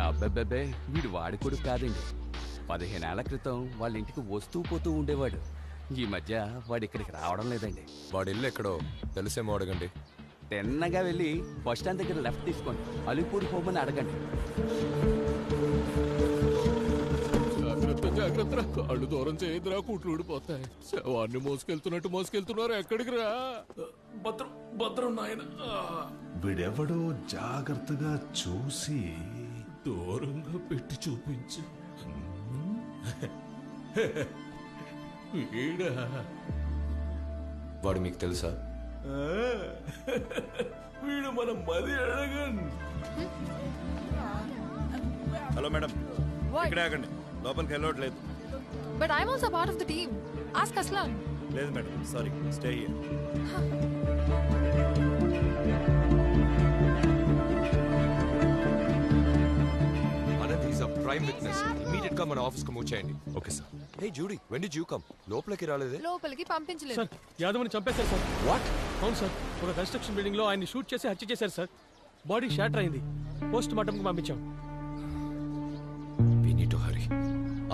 అబ్బబ్బబ్బే వీడు వాడి కొడుకు కాదండి. పదిహేనేళ్ళ క్రితం వాళ్ళ ఇంటికి వస్తూ పోతూ ఉండేవాడు. ఈ మధ్య వాడు ఇక్కడికి రావడం లేదండి. వాడి ఇల్లు ఎక్కడో తెలిసేమో అడగండి తిన్నగా వెళ్ళి బస్ స్టాండ్ దగ్గర లెఫ్ట్ తీసుకోండి. అలిపూర్ పోమని అడగండి. జాగ్రత్త జాగ్రత్త. కళ్ళు దూరం చేయదురా కుట్లు ఊడిపోతాయి. శవాన్ని మోసుకెళ్తున్నట్టు మోసుకెళ్తున్నారు. ఎక్కడికి రా? భద్రం భద్రం నాయన. వీడెవడో జాగ్రత్తగా చూసి దూరంగా పెట్టి చూపించు. వీడా. వాడు మీకు తెలుసా? వీడు మన మది అడగండి హలో మేడం. Why? ఇక్కడే ఆగండి. లోపలికి వెళ్ళట్లేదు. But I'm also part of the team. Ask Aslan. లేదు madam. Sorry stay here prime witness ఇమీడియట్గా మన ఆఫీస్కు మూవ్ చేయండి. Okay sir hey Judy when did you come లోపలికి రాలేదే? లోపలికి పంపించలేదు. సార్ యాదవ్ని చంపేశారు సార్. వాట్ అవును సార్. ఒక కన్స్ట్రక్షన్ బిల్డింగ్లో ఆయన్ని షూట్ చేసి హత్య చేశారు సార్. బాడీ షాటర్ అయింది. పోస్ట్ మార్టం కి పంపించాం. We need to hurry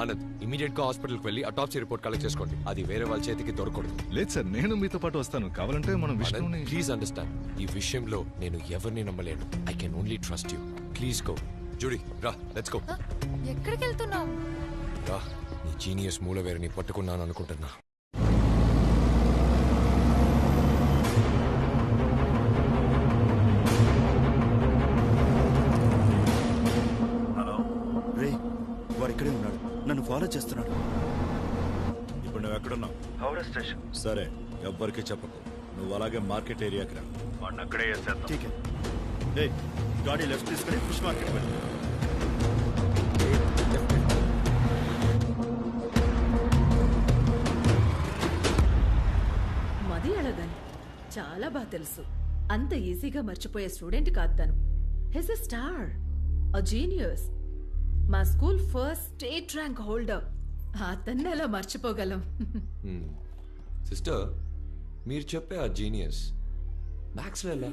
Anand ఇమీడియట్గా హాస్పిటల్కి వెళ్ళి అటాప్సీ రిపోర్ట్ కలెక్ట్ చేసుకోండి. అది వేరే వాళ్ళ చేతికి దొరకకూడదు. లేదు సార్. నేను మీతో పాటు వస్తాను. కావాలంటే మనం విష్ణుని ప్లీజ్ అండర్స్టాండ్ ఈ విషయంలో నేను ఎవరిని నమ్మలేను. I can only trust you please go Judy రా లెట్స్ గో? ఎక్కడికి వెళ్తున్నావు రా నీ జీనియస్ మూలవేరని పట్టుకున్నాను అనుకుంటున్నా. రే వాడు ఇక్కడే ఉన్నాడు. నన్ను ఫాలో చేస్తున్నాడు. ఇప్పుడు నువ్వు ఎక్కడున్నావు? హౌరా స్టేషన్. సరే ఎవ్వరికి చెప్పకు. నువ్వు అలాగే మార్కెట్ ఏరియాకి రా. వాడిని అక్కడే ఠీకే. రే గాడి లెఫ్ట్ తీసుకుని ఫిష్ మార్కెట్ వెళ్ళి. మది అడగని. చాలా బాగా తెలుసు. అంత ఈజీగా మర్చిపోయే స్టూడెంట్ కాదు తను. He's a star a genius మా school first state rank holder. అతన్ని ఎలా మర్చిపోగలం? సిస్టర్ మీరు చెప్పే ఆ జీనియస్ మ్యాథ్స్ ఎలా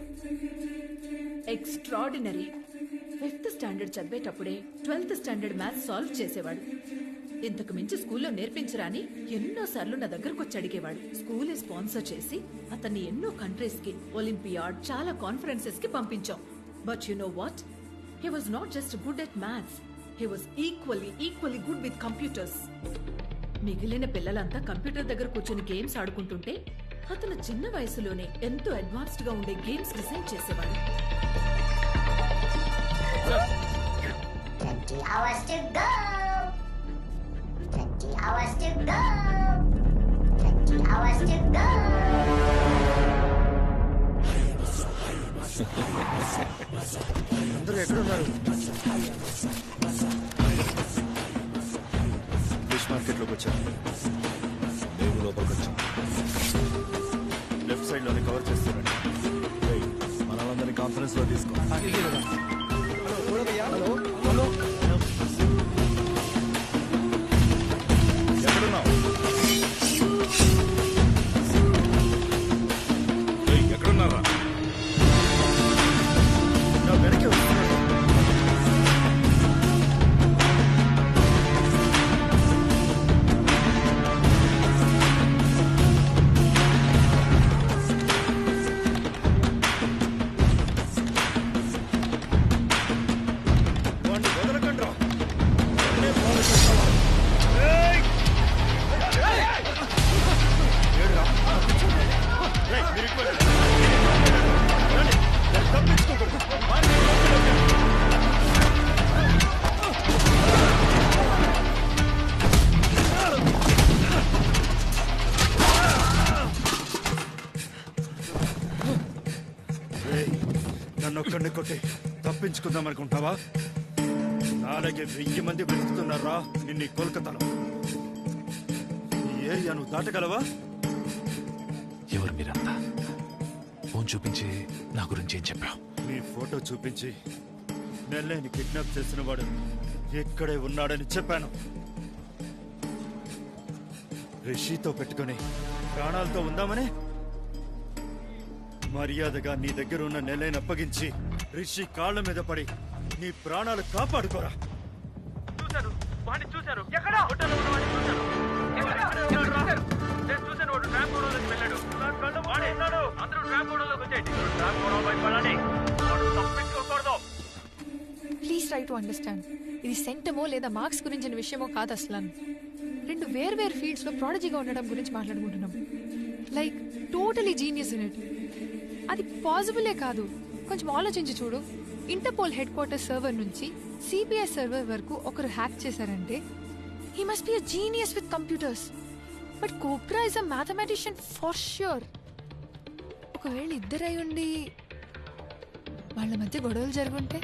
ఎక్స్ట్రాడినరీ ఫిఫ్త్ స్టాండర్డ్ చదివేటప్పుడే ట్వెల్త్ స్టాండర్డ్ మ్యాథ్స్ సాల్వ్ చేసేవాడు. ఇంతకు మించి స్కూల్లో నేర్పించరాని ఎన్నోసార్లు నా దగ్గరకు వచ్చి అడిగేవాడు. స్కూలే స్పాన్సర్ చేసి అతన్ని ఎన్నో కంట్రీస్కి ఒలింపియాడ్ చాలా కాన్ఫరెన్సెస్కి పంపించాం. But you know what he was not just good at maths he was equally equally good with computers మిగిలిన పిల్లలంతా కంప్యూటర్ దగ్గర కూర్చొని గేమ్స్ ఆడుకుంటుంటే అతను చిన్న వయసులోనే ఎంతో అడ్వాన్స్డ్గా ఉండే గేమ్స్ డిజైన్ చేసేవాడు 20 hours to go. 20 hours to go. 20 hours to go. అందరూ ఎక్కడున్నారు ఫిష్ మార్కెట్లోకి వచ్చాను వాళ్ళందరినీ కాన్ఫరెన్స్లో కొట్టి తప్పించుకుందాం అనుకుంటావా? నాలాగే వెయ్యి మంది వెతుకుతున్నారా? నిన్ను కోల్కతాలో. ఈ ఏరియా నువ్వు దాటగలవా? ఎవరు మీరంతా? ఫోన్ చూపించి నా గురించి ఏం చెప్పావు? నీ ఫోటో చూపించి నెల్లేని కిడ్నాప్ చేసిన వాడు ఎక్కడే ఉన్నాడని చెప్పాను. రిషితో పెట్టుకొని ప్రాణాలతో ఉందామని మర్యాదగా నీ దగ్గర ఉన్న నెలైన అప్పగించి రిషి కాళ్ళ మీద పడి నీ ప్రాణాలు కాపాడుకోరా. చూశాను. వాడిని చూశాను. ఎక్కడ? హోటల్లో ఉన్న వాడిని చూశాను. ఎక్కడ? ఎక్కడ? చూశాను? నేను చూశాను వాడు ట్రాప్ గోడలోకి వెళ్ళాడు. నా కళ్ళు వాడే. ఉన్నాడు. అందరూ ట్రాప్ గోడలోకి వచ్చేయండి ట్రాప్ గోడ వైపు వెళ్ళండి. వాడు తప్పించుకోకూడదు. ప్లీజ్ ట్రై టు అండర్స్టాండ్ ఇది సెంటమో లేదా మార్క్స్ గురించిన విషయమో కాదు అసలు రెండు వేర్వేరు ఫీల్డ్స్లో ప్రాడజీగా ఉండడం గురించి మాట్లాడుకుంటున్నాం. Like totally genius in it అది పాసిబులే కాదు. కొంచెం ఆలోచించి చూడు. ఇంటర్పోల్ హెడ్ క్వార్టర్ సర్వర్ నుంచి సిబిఐ సర్వర్ వరకు ఒకరు హ్యాక్ చేశారంటే he must be a genius with computers but Cobra is a mathematician for sure ఒకవేళ ఇద్దరై ఉండి వాళ్ళ మధ్య గొడవలు జరుగుంటే?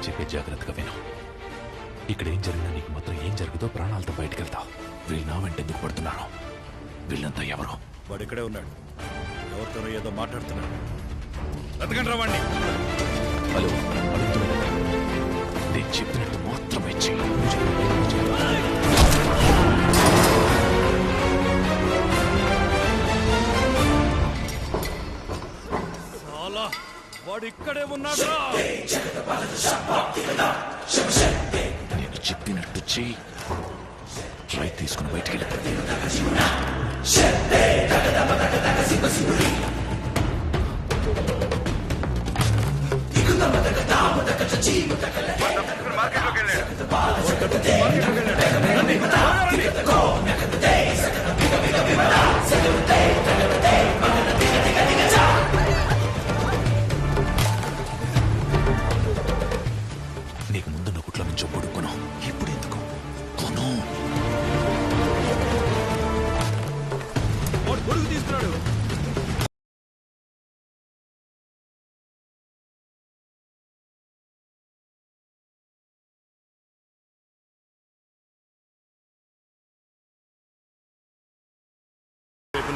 నేను చెప్పే జాగ్రత్తగా విను. ఇక్కడ ఏం జరిగినా నీకు మాత్రం ఏం జరుగుతో ప్రాణాలతో బయటకు వెళ్తావు వీళ్ళు నా వెంట ఎందుకు పడుతున్నారు? వీళ్ళంతా ఎవరు? వాడు ఇక్కడే ఉన్నాడు. ఎవరితోనో ఏదో మాట్లాడుతున్నాడు. బతకండి వాడిని హలో. నేను చెప్పినట్టు మాత్రమే చెయ్యి. నువ్వు వాడు ఇక్కడే ఉన్నాడు? నేను చెప్పినట్టు చెయ్యి. ట్రై తీసుకుని బయటికి వెళ్ళిపో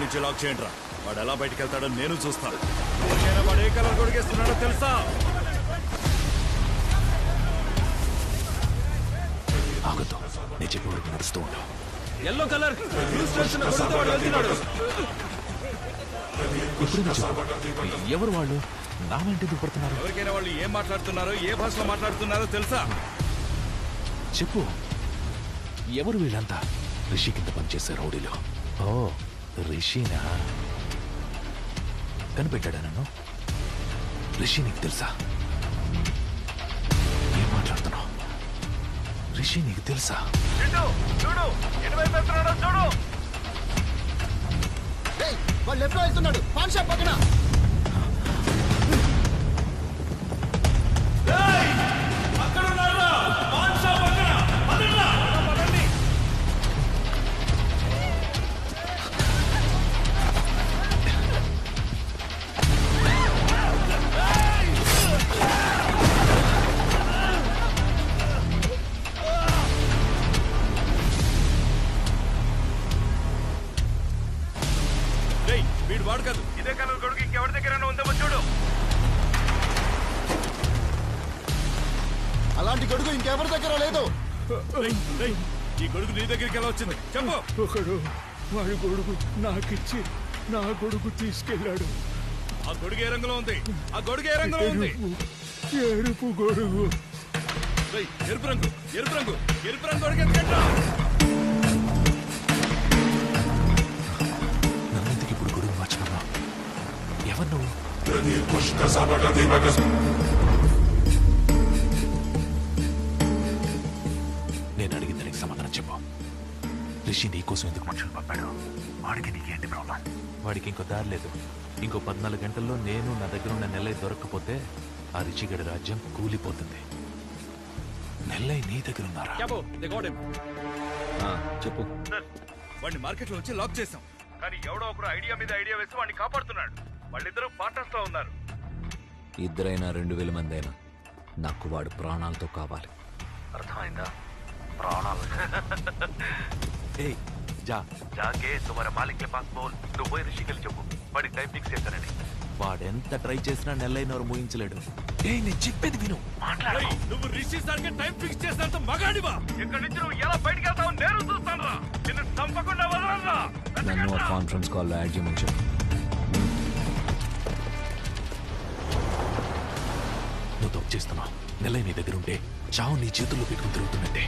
నుంచి లాక్ చేయండి రా వాడు ఎలా బయటికి వెళ్తాడో నేను చూస్తాను. ఎవరికైనా వాడు ఏ కలర్ కొడుకేస్తున్నాడో తెలుసా? నేను చెప్పే వరకు నడుస్తూ ఉండవు ఎల్లో కలర్ ఇప్పుడు నువ్వు చెప్పు. ఎవరు వాళ్ళు? నా వెంట ఎందుకు పడుతున్నారు? ఎవరికైనా వాళ్ళు ఏం మాట్లాడుతున్నారో ఏ భాషలో మాట్లాడుతున్నారో తెలుసా? చెప్పు. ఎవరు వీళ్ళంతా? రిషి కింద పనిచేసే రౌడీలో. ఓ రిషినా కనిపెట్టాడా నన్ను? రిషి నీకు తెలుసా? ఏం మాట్లాడుతున్నావు? రిషి నీకు తెలుసా? చూడు వాళ్ళు ఎప్పుడో వెళ్తున్నాడు. పాన్ షాప్ పక్కన. వాడు కాదు. ఇదే కనుల కొడుకు ఇంకెవరి దగ్గర చూడు. అలాంటి గొడుగు ఇంకెవరి దగ్గర లేదు? ఈ గొడుగు నీ దగ్గరికి ఎలా వచ్చింది? చెప్పు. ఒకడు వాడి గొడుగు నాకిచ్చి నా గొడుగు తీసుకెళ్ళాడు. ఆ గొడుగు ఏ రంగులో ఉంది? ఆ గొడుగు ఏ రంగులో ఉంది? ఎరుపు గొడుగు. ఎరుపు రంగు ఎరుపు రంగు ఎరుపు రంగు గొడుగు ఎత్తుకెట్రా ఎవరు నువ్వు? నేను అడిగిన దానికి సమాధానం చెప్పు. రిషి నీకోసం ఎందుకు మనుషులు పంపాడు? వాడికి నీకేంటి ప్రాబ్లం? వాడికి ఇంకో దారి లేదు. ఇంకో పద్నాలుగు గంటల్లో నేను నా దగ్గర ఉన్న నెల్లై దొరక్కపోతే ఆ రిషిగడి రాజ్యం కూలిపోతుంది. నెల్లై నీ దగ్గర ఉన్నారా? చెప్పు వాడిని మార్కెట్లో వచ్చి లాక్ చేసాం కానీ ఎవడో ఒకరు ఐడియా మీద ఐడియా వేసి వాడిని కాపాడుతున్నాడు. వాళ్ళిద్దరూ పార్టనర్స్లో ఉన్నారు. ఇద్దరైనా రెండు వేల మంది అయినా నాకు వాడు ప్రాణాలతో కావాలి. అర్థమైందా? ప్రాణాలు. ఏయ్ జా. జాకే తుమారా మాలిక్ కే పాస్ బోల్. నువ్వు పోయి రిషికెళ్ళి చెప్పు. వాడికి టైం ఫిక్స్ చేస్తానని. వాడెంత ట్రై చేసినా నెల్లైనవరు ముగించలేడు ఏయ్ నేను చెప్పేది విను. మాట్లాడు. రేయ్, నువ్వు రిషి సార్ టైం ఫిక్స్ చేసినంత మగాడివా? ఇక్కడి నుంచి నువ్వు ఎలా బయటికి వెళ్తావు నేను చూస్తాను రా నిన్ను చంపకుండా వదలరా. నన్ను కాన్ఫరెన్స్ కాల్లో యాడ్ చేయమని చెప్పు. నువ్వు తప్పు చేస్తున్నావు. నెల్లై నీ దగ్గర ఉంటే చావు నీ చేతుల్లో పెట్టుకుని తిరుగుతున్నట్టే.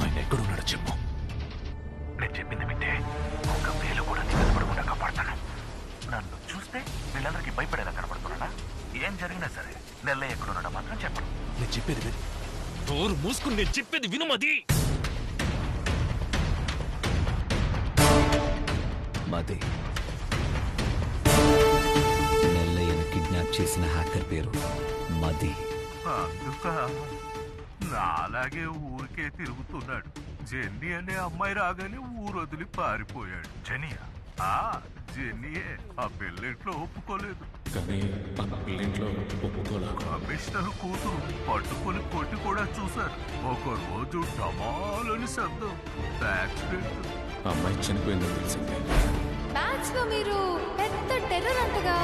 ఆయన ఎక్కడున్నాడో చెప్పు. నేను చెప్పింది వింటే ఒక వేలు కూడా నీ కనపడకుండా కాపాడతాను నన్ను చూస్తే వీళ్ళందరికీ భయపడేలా కనపడుతున్నాడా ఏం జరిగినా సరే నెల్లయ్య ఎక్కడున్నాడో మాత్రం చెప్పను. నేను చెప్పేది విను. డోరు మూసుకుని నేను చెప్పేది వినుమది మది. నెల్లయ్యను కిడ్నాప్ చేసిన హ్యాకర్ పేరు మది. అందుక నాలాగే ఊరికే తిరుగుతున్నాడు. జెన్నీ అనే అమ్మాయి రాగానే ఊరు వదిలి పారిపోయాడు. జెనియా ఆ జెన్నీయే. ఆ పెళ్ళింట్లో ఒప్పుకోలేదు. కానీ ఆ పిల్లింట్లో ఒప్పుకోలే కమిషనర్ కూతురు పట్టుకొని కొట్టి కూడా చూశారు. ఒక రోజు డమాలని శబ్దం. యాక్సిడెంట్ అమ్మాయి చనిపోయిందని తెలిసింది. మ్యాథ్స్లో మీరు పెద్ద టెర్రర్ అంటగా?